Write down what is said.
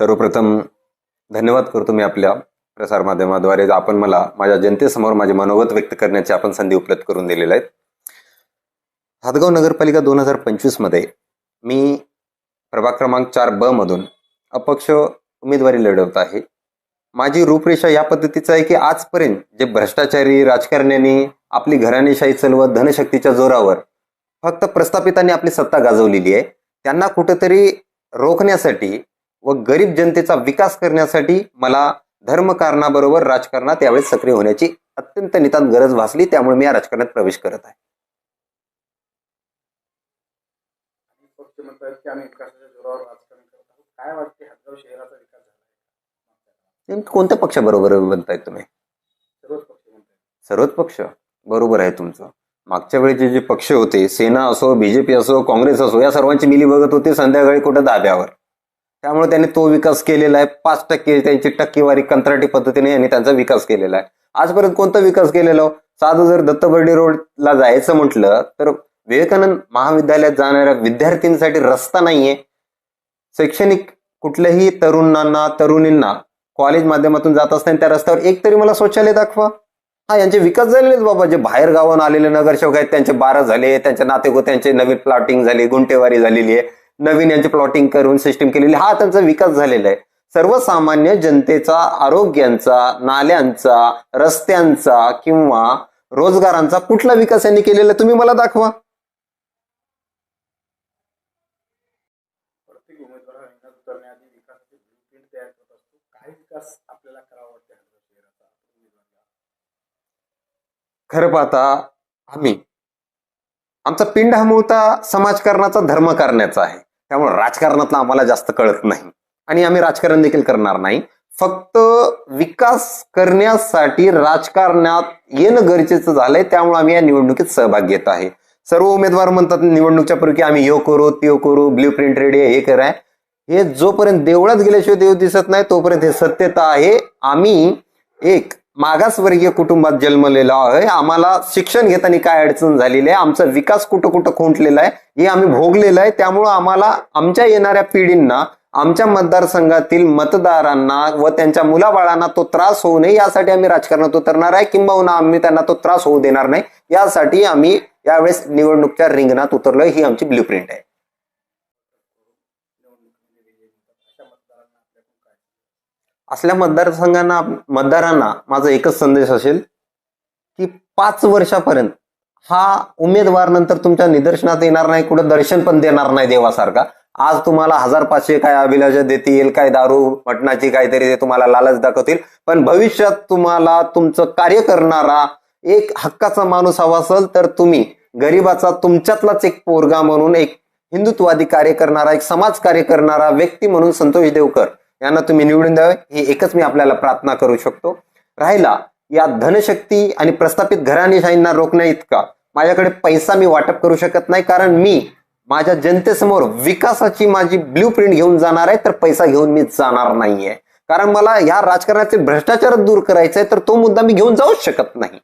सर्वप्रथम धन्यवाद करतो मी आपल्या प्रसारमाध्यमाद्वारे आपण मला माझ्या जनतेसमोर माझे मनोगत व्यक्त करण्याची आपण संधी उपलब्ध करून दिलेल्या आहेत हातगाव नगरपालिका दोन हजार पंचवीसमध्ये मी प्रभाग क्रमांक चार ब मधून अपक्ष उमेदवारी लढवत आहे. माझी रूपरेषा या पद्धतीचं आहे की आजपर्यंत जे भ्रष्टाचारी राजकारण्यांनी आपली घराणेशाही चलवत धनशक्तीच्या जोरावर फक्त प्रस्थापितांनी आपली सत्ता गाजवलेली आहे. त्यांना कुठेतरी रोखण्यासाठी व गरीब जनतेचा विकास करण्यासाठी मला धर्मकारणाबरोबर राजकारणात यावेळी सक्रिय होण्याची अत्यंत नितांत गरज भासली. त्यामुळे मी या राजकारणात प्रवेश करत आहे. कोणत्या पक्षाबरोबर बनतायत तुम्ही? सर्वच पक्ष? बरोबर आहे तुमचं. मागच्या वेळेचे जे पक्ष होते सेना असो बीजेपी असो काँग्रेस असो या सर्वांची मिली बघत होते संध्याकाळी कुठं दाब्यावर. त्यामुळे त्यांनी तो विकास केलेला आहे. पाच टक्के त्यांची टक्केवारी कंत्राटी पद्धतीने यांनी त्यांचा विकास केलेला आहे. आजपर्यंत कोणता विकास केलेला हो? साधं जर दत्तबर्डी रोडला जायचं म्हटलं तर विवेकानंद महाविद्यालयात जाणाऱ्या विद्यार्थ्यांसाठी रस्ता नाहीये. शैक्षणिक कुठल्याही तरुणांना तरुणींना कॉलेज माध्यमातून जात असताना त्या रस्त्यावर एक तरी मला शौचालय दाखवा. हा यांचे विकास झालेलेच बाबा. जे बाहेर गावाहून आलेले नगरसेवक आहेत त्यांचे बारा झाले त्यांच्या नातेगोत्यांचे नवीन प्लॉटिंग झाली गुंटेवारी झालेली आहे. नवीन यांची प्लॉटिंग करून सिस्टीम केलेली हा त्यांचा विकास झालेला आहे. सर्वसामान्य जनतेचा आरोग्यांचा नाल्यांचा रस्त्यांचा किंवा रोजगारांचा कुठला विकास यांनी केलेला तुम्ही मला दाखवा प्रत्येक उमेदवार हा रिंगणात उतरण्याआधी विकासाचे ब्लूप्रिंट तयार करत असतो काय विकास आपल्याला करावा वाटते हदगाव शहराचा उमेदवाराला खरं पाहता आम्ही. आमचा पिंड हा मूळता समाजकारणाचा धर्म करण्याचा आहे. त्यामुळे राजकारणातला आम्हाला जास्त कळत नाही. आणि आम्ही राजकारण देखील करणार नाही. फक्त विकास करण्यासाठी राजकारणात येणं गरजेचं झालंय. त्यामुळे आम्ही या निवडणुकीत सहभाग घेत आहे. सर्व उमेदवार म्हणतात निवडणुकीच्या पूर्वी आम्ही यो करू त्यो करू ब्ल्यू प्रिंट रेडी हे कराय हे जोपर्यंत देवळात गेल्याशिवाय देव दिसत नाही तोपर्यंत हे सत्यता आहे. आम्ही एक मागासवर्गीय कुटुंबात जन्मलेलो आहे. आम्हाला शिक्षण घेताना काय अडचण झालेली आहे? आमचा विकास कुठं कुठं खुंटलेला आहे? हे आम्ही भोगलेलं आहे. त्यामुळं आम्हाला आमच्या येणाऱ्या पिढींना आमच्या मतदारसंघातील मतदारांना व त्यांच्या मुलाबाळांना तो त्रास होऊ नये. यासाठी आम्ही राजकारणात उतरणार आहे. किंबहुना आम्ही त्यांना तो त्रास होऊ देणार नाही. यासाठी आम्ही यावेळेस निवडणुकीच्या रिंगणात उतरलोय. ही आमची ब्ल्यू प्रिंट आहे. असल्या मतदारसंघांना मतदारांना माझा एकच संदेश असेल की पाच वर्षापर्यंत हा उमेदवार नंतर तुमच्या निदर्शनात येणार नाही कुठं दर्शन पण देणार नाही देवासारखा. आज तुम्हाला हजार पाचशे काय अभिलाष देतील काय दारू मटणाची काहीतरी ते तुम्हाला लालच दाखवतील पण भविष्यात तुम्हाला तुमचं कार्य करणारा एक हक्काचा माणूस हवा असेल तर तुम्ही गरीबाचा तुमच्यातलाच एक पोरगा म्हणून एक हिंदुत्वादी कार्य करणारा एक समाज कार्य करणारा व्यक्ती म्हणून संतोष देवकर यांना तुम्ही निवडून द्यावे ही एकच मी आपल्याला प्रार्थना करू शकतो. राहिला या धनशक्ती आणि प्रस्थापित घराणेशाहींना रोखण्या इतका. माझ्याकडे पैसा मी वाटप करू शकत नाही कारण मी माझ्या जनतेसमोर विकासाची माझी ब्ल्यू प्रिंट घेऊन जाणार आहे तर पैसा घेऊन मी जाणार नाहीये. कारण मला या राजकारणाचे भ्रष्टाचार दूर करायचा आहे तर तो मुद्दा मी घेऊन जाऊच शकत नाही.